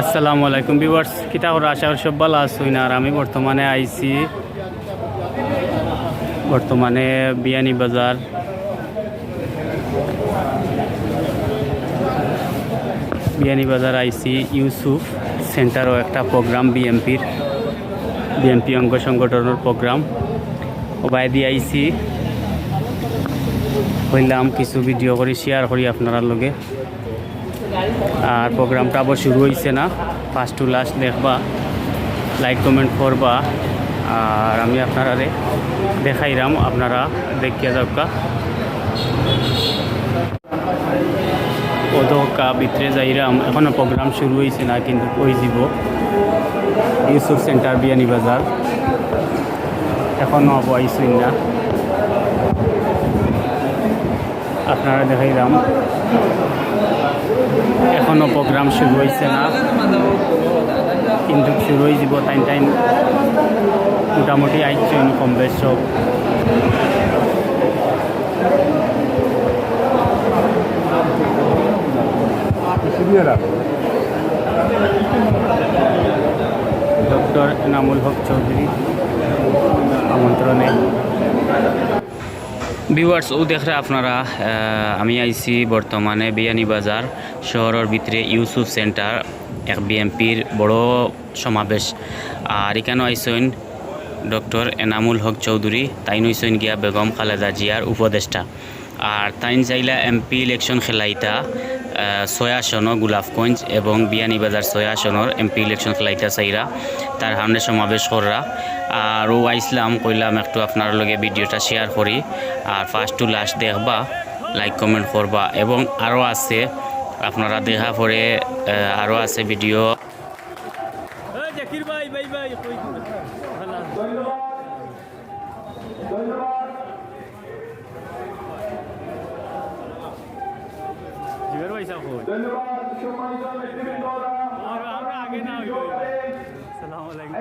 আসসালামু আলাইকুম ভিউয়ার্স কিতা করে আশা করি সব ভালো আছুন আর আমি বর্তমানে আইছি, বর্তমানে বিয়ানি বাজার। বিয়ানি বাজার আইছি, ইউসুফ সেন্টারও একটা প্রোগ্রাম, বিএমপির, বিএমপি অঙ্গ সংগঠনের প্রোগ্রাম। ও বাইদি আইছি। হইলাম, কিছু ভিডিও করে শেয়ার করি আপনার লগে। আর প্রোগ্রামটা আবার শুরু হয়েছে না। ফার্স্ট টু লাস্ট দেখবা লাইক কমেন্ট করবা, আর আমি আপনারা দেখাইলাম আপনারা দেখিয়া যাওকা ওদকা ভিতরে যাইরাম, এখনও প্রোগ্রাম শুরু হয়েছে না, কিন্তু ওই যাব ইউসুফ সেন্টার, বিয়ানি বাজার। এখনও আইসুন না। আপনারা দেখাইলাম এখনও প্রোগ্রাম শুরু হয়েছে না। কিন্তু শুরু হয়ে যাব টাইম টাইম। মোটামুটি আইছে কম বেশ সব ডক্টর এনামুল হক চৌধুরী, আমন্ত্রণে। ভিউয়ার্স ও দেখরে আপনারা আমি আইছি বর্তমানে বিয়ানি বাজার শহরের ভিতরে ইউসুফ সেন্টার, এক বিএমপির বড় সমাবেশ। আর এখানে আইসইন ডক্টর এনামুল হক চৌধুরী, তাই নইসইন গিয়া বেগম খালেদা জিয়ার উপদেষ্টা। আর তাইন চাইলা এমপি ইলেকশন খেলাইতা ছয় আসনও গোলাপগঞ্জ এবং বিয়ানীবাজার ছয় আসনের এমপি ইলেকশন খেলাইতা চাইরা তার সামনে সমাবেশ কররা। আর ও আইসলাম, কইলাম একটু আপনার লগে ভিডিওটা শেয়ার করি। আর ফার্স্ট টু লাস্ট দেখবা লাইক কমেন্ট করবা। এবং আরও আছে আপনারা দেখা পরে আরও আছে ভিডিও আমরা আগে না আসসালামু আলাইকুম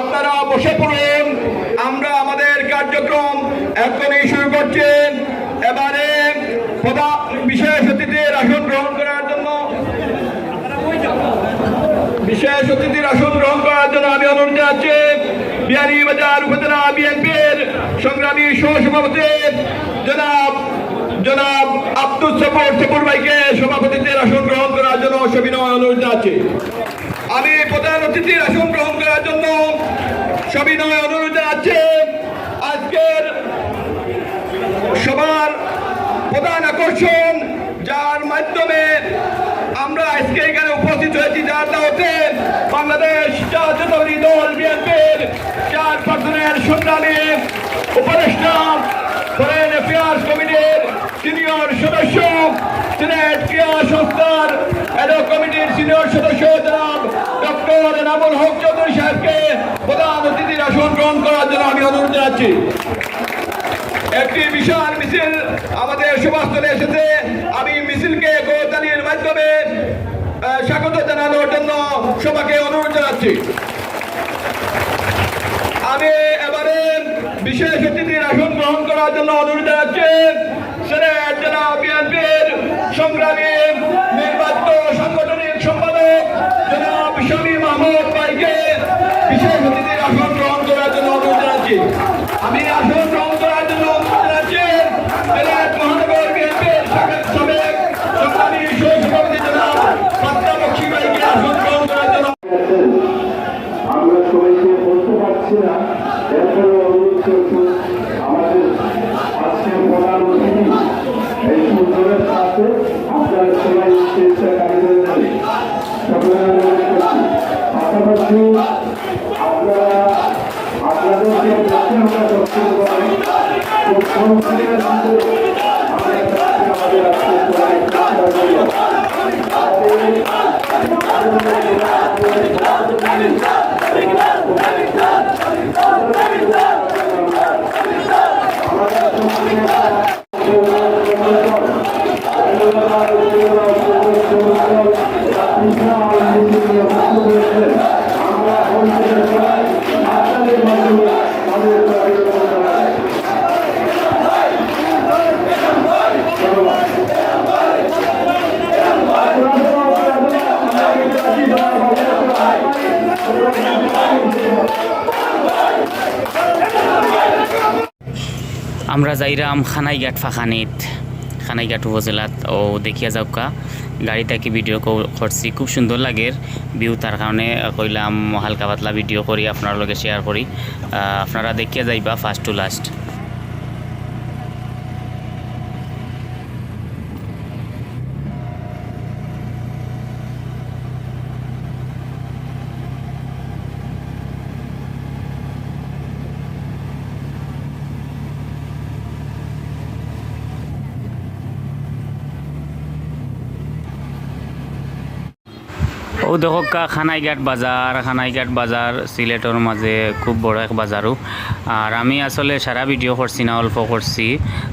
আপনারা বসে পড়ুন। আমরা আমাদের কার্যক্রম এখনই শুরু করছেন এবারে প্রধান বিশেষ অতিথির আসন গ্রহণ করার জন্য বিশেষ অতিথির আসন গ্রহণ করার জন্য আমি অনুরোধ জানাচ্ছি। বিহারি বাজার উপজেলা বিএনপির সংগ্রামী সহসভাপতি জনাব জনাব আব্দুল সফর সফর ভাইকে সভাপতিত্বের আসন গ্রহণ করার জন্য সবিনয় অনুরোধ জানাচ্ছি। আমি প্রধান অতিথির আসন গ্রহণ করার জন্য সবিনয় অনুরোধ জানাচ্ছি। আজকের সবার প্রধান আকর্ষণ, যার মাধ্যমে আমরা আজকে এখানে উপস্থিত হয়েছি, যার দাওয়াতে বাংলাদেশ জাতীয়তাবাদী দল বিএনপির চার পার্সনের সংগ্রামী উপদেষ্টা, ফরেন অ্যাফেয়ার্স কমিটির সিনিয়র সদস্য সিনেট ক্রিয়া সংস্থার অ্যাডো কমিটির সিনিয়র সদস্য জনাব ডক্টর এনামুল হক চৌধুরী সাহেবকে প্রধান অতিথির আসন গ্রহণ করার জন্য আমি অনুরোধ জানাচ্ছি। একটি বিশাল মিছিল আমাদের সভাস্থলে এসেছে। আমি মিছিলকে গোতালির মাধ্যমে স্বাগত জানানোর জন্য সবাইকে অনুরোধ জানাচ্ছি। আমি এবারে বিশেষ অতিথির আসন গ্রহণ করার জন্য অনুরোধ জানাচ্ছি। সিনেট জেলা বিএনপির সংগ্রামী ভাইকে বিশেষ অতিথির আসন গ্রহণ করার জন্য অনুরোধ জানাচ্ছি আমি আসন গ্রহণ করার জন্য অনুরোধ জানাচ্ছি সিলেট মহানগর বিএনপির সাবেক সাবেক সংগ্রামী সহসভাপতি জনাব বক্সি ভাইকে আসন গ্রহণ করার জন্য আমরা সবাইকে বলতে পাচ্ছি না আমাদের আজকের প্রধান এই সুন্দরের সাথে আপনারা সবাই চেষ্টা কারিগর নেবে সকলে অনুরোধ করছি পাশাপাশি আপনারা আপনাদেরকে বেশি আমরা দক্ষিণ করেন খুব কম আমরা যাইরাম খানাইঘাট ফাখানিত খানাইঘাট উপজেলাত। ও দেখিয়া যাওকা গাড়িটাকে ভিডিও করছি। খুব সুন্দর লাগে ভিউ। তার কারণে কইলাম, হালকা পাতলা ভিডিও করি, আপনার লগে শেয়ার করি। আপনারা দেখিয়া যাইবা ফার্স্ট টু লাস্ট ও দেখো খানাইঘাট বাজার খানাইঘাট বাজার সিলেটের মাঝে খুব বড় এক বাজারও। আর আমি আসলে সারা ভিডিও করছি না, অল্প করছি।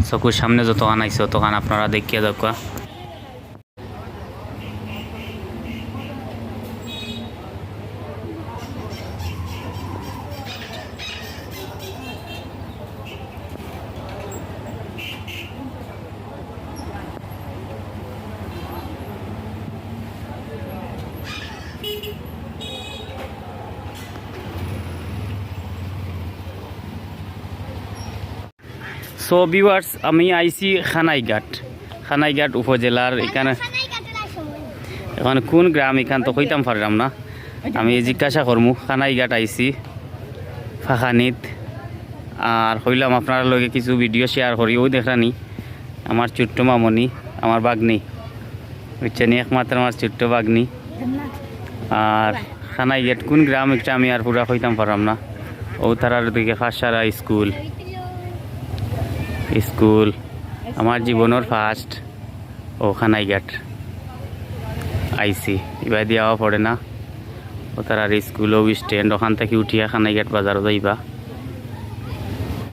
চকুর সামনে যতক্ষণ আইসি ততক্ষণ আপনারা দেখিয়ে দেখা সো ভিউয়ার্স আমি আইছি খানাইঘাট। খানাইঘাট উপজেলার এখানে এখন কোন গ্রাম? এখান তো কইতাম পারলাম না। আমি জিজ্ঞাসা করমু খানাইঘাট আইছি ফাঁকানিত আর হইলাম আপনার লগে কিছু ভিডিও শেয়ার করি ওই দেখানি আমার ছোট্ট মামনি আমার বাগনি। বুঝছেন একমাত্র আমার ছোট্ট বাগনি। আর খানাইঘাট কোন গ্রাম? একটা আমি আর পুরা কইতাম পারলাম না। ও তারার দিকে খাসারা স্কুল। স্কুল, আমার জীবনের ফার্স্ট ও খানাইঘাট আইসি এবার দিয়াও পড়ে না। ও তার আর স্কুল স্ট্যান্ড ওখান থেকে উঠিয়া খানাইঘাট বাজারও যাইবা।